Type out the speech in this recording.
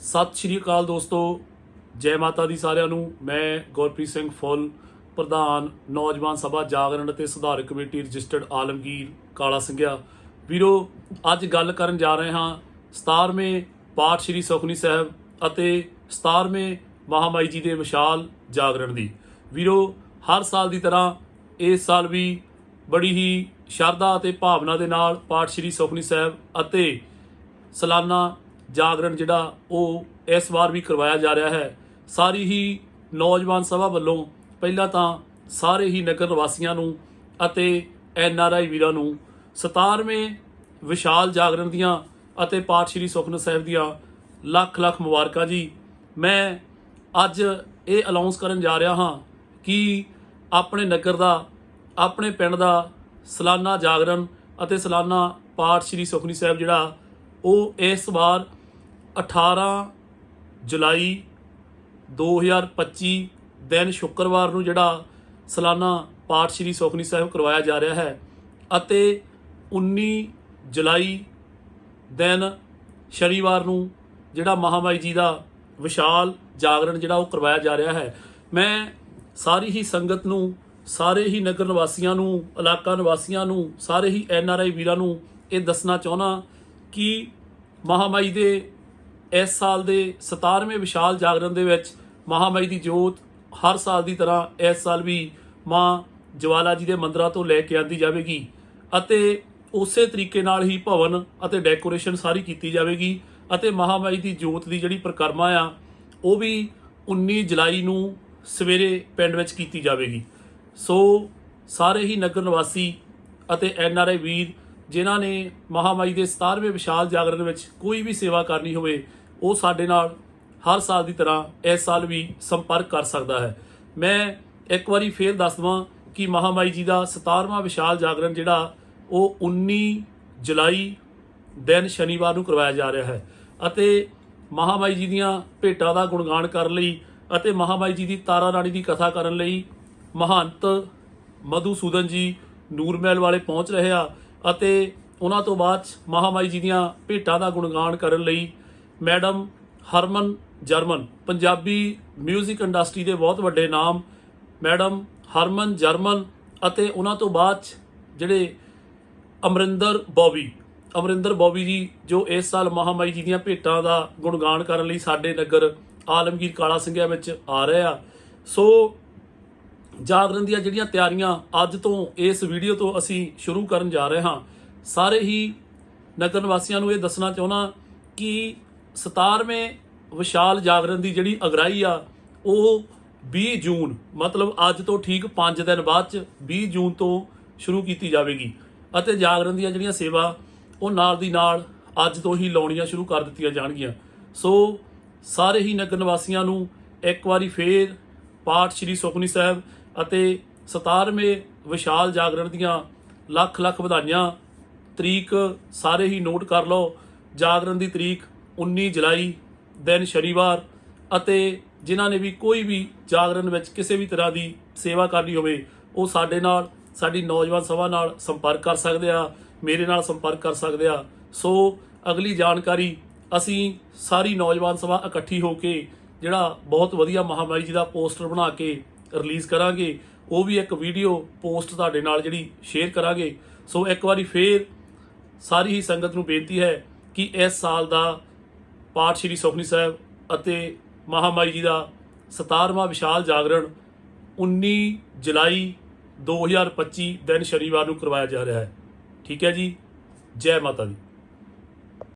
ਸਤਿ ਸ਼੍ਰੀ ਅਕਾਲ ਦੋਸਤੋ। ਜੈ ਮਾਤਾ ਦੀ ਸਾਰਿਆਂ ਨੂੰ। ਮੈਂ ਗੁਰਪ੍ਰੀਤ ਸਿੰਘ ਫੁੱਲ, ਪ੍ਰਧਾਨ ਨੌਜਵਾਨ ਸਭਾ ਜਾਗਰਣ ਅਤੇ ਸੁਧਾਰ ਕਮੇਟੀ ਰਜਿਸਟਰਡ ਆਲਮਗੀਰ ਕਾਲਾ ਸਿੰਘਿਆ। ਵੀਰੋ, ਅੱਜ ਗੱਲ ਕਰਨ ਜਾ ਰਹੇ ਹਾਂ 17ਵੇਂ ਪਾਠ ਸ੍ਰੀ ਸੁਖਨੀ ਸਾਹਿਬ ਅਤੇ 17ਵੇਂ ਮਹਾਮਾਈ ਜੀ ਦੇ ਵਿਸ਼ਾਲ ਜਾਗਰਣ ਦੀ। ਵੀਰੋ, ਹਰ ਸਾਲ ਦੀ ਤਰ੍ਹਾਂ ਇਸ ਸਾਲ ਵੀ ਬੜੀ ਹੀ ਸ਼ਰਧਾ ਅਤੇ ਭਾਵਨਾ ਦੇ ਨਾਲ ਪਾਠ ਸ੍ਰੀ ਸੁਖਨੀ ਸਾਹਿਬ ਅਤੇ ਸਾਲਾਨਾ ਜਾਗਰਣ ਜਿਹੜਾ ਉਹ ਇਸ ਵਾਰ ਵੀ ਕਰਵਾਇਆ ਜਾ ਰਿਹਾ ਹੈ। ਸਾਰੀ ਹੀ ਨੌਜਵਾਨ ਸਭਾ ਵੱਲੋਂ ਪਹਿਲਾਂ ਤਾਂ ਸਾਰੇ ਹੀ ਨਗਰ ਨਿਵਾਸੀਆਂ ਨੂੰ ਅਤੇ ਐਨ ਆਰ ਆਈ ਵੀਰਾਂ ਨੂੰ 17ਵੇਂ ਵਿਸ਼ਾਲ ਜਾਗਰਣ ਦੀਆਂ ਅਤੇ ਪਾਠ ਸ੍ਰੀ ਸੁਖਨਾ ਸਾਹਿਬ ਦੀਆਂ ਲੱਖ ਲੱਖ ਮੁਬਾਰਕਾਂ ਜੀ। ਮੈਂ ਅੱਜ ਇਹ ਅਨਾਉਂਸ ਕਰਨ ਜਾ ਰਿਹਾ ਹਾਂ ਕਿ ਆਪਣੇ ਨਗਰ ਦਾ, ਆਪਣੇ ਪਿੰਡ ਦਾ ਸਲਾਨਾ ਜਾਗਰਣ ਅਤੇ ਸਲਾਨਾ ਪਾਠ ਸ੍ਰੀ ਸੁਖਨੀ ਸਾਹਿਬ ਜਿਹੜਾ ਉਹ ਇਸ ਵਾਰ 18 ਜੁਲਾਈ 2025 ਦਿਨ ਸ਼ੁੱਕਰਵਾਰ ਨੂੰ ਜਿਹੜਾ ਸਾਲਾਨਾ ਪਾਠ ਸ੍ਰੀ ਸੁਖਨੀ ਸਾਹਿਬ ਕਰਵਾਇਆ ਜਾ ਰਿਹਾ ਹੈ ਅਤੇ 19 ਜੁਲਾਈ ਦਿਨ ਸ਼ਨੀਵਾਰ ਨੂੰ ਜਿਹੜਾ ਮਹਾਮਾਈ ਜੀ ਦਾ ਵਿਸ਼ਾਲ ਜਾਗਰਣ ਜਿਹੜਾ ਉਹ ਕਰਵਾਇਆ ਜਾ ਰਿਹਾ ਹੈ। ਮੈਂ ਸਾਰੀ ਹੀ ਸੰਗਤ ਨੂੰ, ਸਾਰੇ ਹੀ ਨਗਰ ਨਿਵਾਸੀਆਂ ਨੂੰ, ਇਲਾਕਾ ਨਿਵਾਸੀਆਂ ਨੂੰ, ਸਾਰੇ ਹੀ ਐਨ ਆਰ ਆਈ ਵੀਰਾਂ ਨੂੰ ਇਹ ਦੱਸਣਾ ਚਾਹੁੰਦਾ ਕਿ ਮਹਾਮਾਈ ਦੇ ਇਸ ਸਾਲ ਦੇ 17ਵੇਂ ਵਿਸ਼ਾਲ ਜਾਗਰਣ ਦੇ ਵਿੱਚ ਮਹਾਮਾਈ ਦੀ ਜੋਤ ਹਰ ਸਾਲ ਦੀ ਤਰ੍ਹਾਂ ਇਸ ਸਾਲ ਵੀ ਮਾਂ ਜਵਾਲਾ ਜੀ ਦੇ ਮੰਦਰਾਂ ਤੋਂ ਲੈ ਕੇ ਆਂਦੀ ਜਾਵੇਗੀ ਅਤੇ ਉਸੇ ਤਰੀਕੇ ਨਾਲ ਹੀ ਭਵਨ ਅਤੇ ਡੈਕੋਰੇਸ਼ਨ ਸਾਰੀ ਕੀਤੀ ਜਾਵੇਗੀ ਅਤੇ ਮਹਾਮਾਈ ਦੀ ਜੋਤ ਦੀ ਜਿਹੜੀ ਪ੍ਰਕਰਮਾ ਆ, ਉਹ ਵੀ 19 ਜੁਲਾਈ ਨੂੰ ਸਵੇਰੇ ਪਿੰਡ ਵਿੱਚ ਕੀਤੀ ਜਾਵੇਗੀ। ਸੋ ਸਾਰੇ ਹੀ ਨਗਰ ਨਿਵਾਸੀ ਅਤੇ ਐਨ ਆਰ ਆਈ ਵੀਰ, ਜਿਨ੍ਹਾਂ ਨੇ ਮਹਾਮਾਈ ਦੇ 17ਵੇਂ ਵਿਸ਼ਾਲ ਜਾਗਰਣ ਵਿੱਚ ਕੋਈ ਵੀ ਸੇਵਾ ਕਰਨੀ ਹੋਵੇ ਉਹ ਸਾਡੇ ਨਾਲ ਹਰ ਸਾਲ ਦੀ ਤਰ੍ਹਾਂ ਇਸ ਸਾਲ ਵੀ ਸੰਪਰਕ ਕਰ ਸਕਦਾ ਹੈ। ਮੈਂ ਇੱਕ ਵਾਰੀ ਫੇਰ ਦੱਸ ਦਵਾਂ ਕਿ ਮਹਾਮਾਈ ਜੀ ਦਾ 17ਵਾਂ ਵਿਸ਼ਾਲ ਜਾਗਰਣ ਜਿਹੜਾ, ਉਹ 19 ਜੁਲਾਈ ਦਿਨ ਸ਼ਨੀਵਾਰ ਨੂੰ ਕਰਵਾਇਆ ਜਾ ਰਿਹਾ ਹੈ ਅਤੇ ਮਹਾਮਾਈ ਜੀ ਦੀਆਂ ਭੇਟਾਂ ਦਾ ਗੁਣਗਾਨ ਕਰਨ ਲਈ ਅਤੇ ਮਹਾਮਾਈ ਜੀ ਦੀ ਤਾਰਾ ਰਾਣੀ ਦੀ ਕਥਾ ਕਰਨ ਲਈ ਮਹੰਤ ਮਧੂਸੂਦਨ ਜੀ ਨੂਰਮਹਿਲ ਵਾਲੇ ਪਹੁੰਚ ਰਹੇ ਆ ਅਤੇ ਉਹਨਾਂ ਤੋਂ ਬਾਅਦ 'ਚ ਮਹਾਮਾਈ ਜੀ ਦੀਆਂ ਭੇਟਾਂ ਦਾ ਗੁਣਗਾਨ ਕਰਨ ਲਈ ਮੈਡਮ ਹਰਮਨ ਜਰਮਨ, ਪੰਜਾਬੀ 뮤직 ਇੰਡਸਟਰੀ ਦੇ ਬਹੁਤ ਵੱਡੇ ਨਾਮ, ਮੈਡਮ ਹਰਮਨ ਜਰਮਨ ਅਤੇ ਉਹਨਾਂ ਤੋਂ ਬਾਅਦ 'ਚ ਜਿਹੜੇ ਅਮਰਿੰਦਰ ਬੌਬੀ ਅਮਰਿੰਦਰ ਬੌਬੀ ਜੀ ਜੋ ਇਸ ਸਾਲ ਮਹਾਮਾਈ ਜੀ ਦੀਆਂ ਭੇਟਾਂ ਦਾ ਗੁਣਗਾਨ ਕਰਨ ਲਈ ਸਾਡੇ ਨਗਰ ਆਲਮਗੀਰ ਕਾਲਾ ਸਿੰਘਿਆ ਵਿੱਚ ਆ ਰਹੇ ਆ। ਸੋ ਜਾਗਰਣ ਦੀਆਂ ਜਿਹੜੀਆਂ ਤਿਆਰੀਆਂ ਅੱਜ ਤੋਂ ਇਸ ਵੀਡੀਓ ਤੋਂ ਅਸੀਂ ਸ਼ੁਰੂ ਕਰਨ ਜਾ ਰਹੇ ਹਾਂ। ਸਾਰੇ ਹੀ ਨਗਰ ਨਿਵਾਸੀਆਂ ਨੂੰ ਇਹ ਦੱਸਣਾ ਚਾਹੁੰਦਾ ਕਿ 17ਵੇਂ ਵਿਸ਼ਾਲ ਜਾਗਰਣ ਦੀ ਜਿਹੜੀ ਅਗਰਾਈ ਆ, ਉਹ 20 ਜੂਨ, ਮਤਲਬ ਅੱਜ ਤੋਂ ਠੀਕ 5 ਦਿਨ ਬਾਅਦ ਚ 20 ਜੂਨ ਤੋਂ ਸ਼ੁਰੂ ਕੀਤੀ ਜਾਵੇਗੀ। ਅਤੇ ਜਾਗਰਣ ਦੀਆਂ ਜਿਹੜੀਆਂ ਸੇਵਾ, ਉਹ ਨਾਲ ਦੀ ਨਾਲ ਅੱਜ ਤੋਂ ਹੀ ਲਾਉਣੀਆਂ ਸ਼ੁਰੂ ਕਰ ਦਿੱਤੀਆਂ ਜਾਣਗੀਆਂ। ਸੋ ਸਾਰੇ ਹੀ ਨਗਰ ਨਿਵਾਸੀਆਂ ਨੂੰ ਇੱਕ ਵਾਰੀ ਫੇਰ ਪਾਠ ਸ੍ਰੀ ਸੁਖਨੀ ਸਾਹਿਬ ਅਤੇ 17ਵੇਂ ਵਿਸ਼ਾਲ ਜਾਗਰਣ ਦੀਆਂ ਲੱਖ ਲੱਖ ਵਧਾਈਆਂ। ਤਰੀਕ ਸਾਰੇ ਹੀ ਨੋਟ ਕਰ ਲਓ। ਜਾਗਰਣ ਦੀ ਤਰੀਕ 19 ਜੁਲਾਈ, ਦਿਨ ਸ਼ਨੀਵਾਰ ਅਤੇ ਜਿਨ੍ਹਾਂ ਨੇ ਵੀ ਕੋਈ ਵੀ ਜਾਗਰਣ ਵਿੱਚ ਕਿਸੇ ਵੀ ਤਰ੍ਹਾਂ ਦੀ ਸੇਵਾ ਕਰਨੀ ਹੋਵੇ, ਉਹ ਸਾਡੇ ਨਾਲ, ਸਾਡੀ ਨੌਜਵਾਨ ਸਭਾ ਨਾਲ ਸੰਪਰਕ ਕਰ ਸਕਦੇ ਆ, ਮੇਰੇ ਨਾਲ ਸੰਪਰਕ ਕਰ ਸਕਦੇ ਆ। ਸੋ ਅਗਲੀ ਜਾਣਕਾਰੀ, ਅਸੀਂ ਸਾਰੀ ਨੌਜਵਾਨ ਸਭਾ ਇਕੱਠੀ ਹੋ ਕੇ ਜਿਹੜਾ ਬਹੁਤ ਵਧੀਆ ਮਹਾਮਾਰੀ ਜੀ ਦਾ ਪੋਸਟਰ ਬਣਾ ਕੇ ਰਿਲੀਜ਼ ਕਰਾਂਗੇ, ਉਹ ਵੀ ਇੱਕ ਵੀਡੀਓ ਪੋਸਟ ਤੁਹਾਡੇ ਨਾਲ ਜਿਹੜੀ ਸ਼ੇਅਰ ਕਰਾਂਗੇ। ਸੋ ਇੱਕ ਵਾਰੀ ਫੇਰ ਸਾਰੀ ਹੀ ਸੰਗਤ ਨੂੰ ਬੇਨਤੀ ਹੈ ਕਿ ਇਸ ਸਾਲ ਦਾ ਪਾਠ ਸ੍ਰੀ ਸੁਖਨੀ ਸਾਹਿਬ ਅਤੇ ਮਹਾਮਾਈ ਜੀ ਦਾ 17ਵਾਂ ਵਿਸ਼ਾਲ ਜਾਗਰਣ 19 ਜੁਲਾਈ 2025 ਦਿਨ ਸ਼ਨੀਵਾਰ ਨੂੰ ਕਰਵਾਇਆ ਜਾ ਰਿਹਾ ਹੈ। ਠੀਕ ਹੈ ਜੀ? ਜੈ ਮਾਤਾ ਦੀ।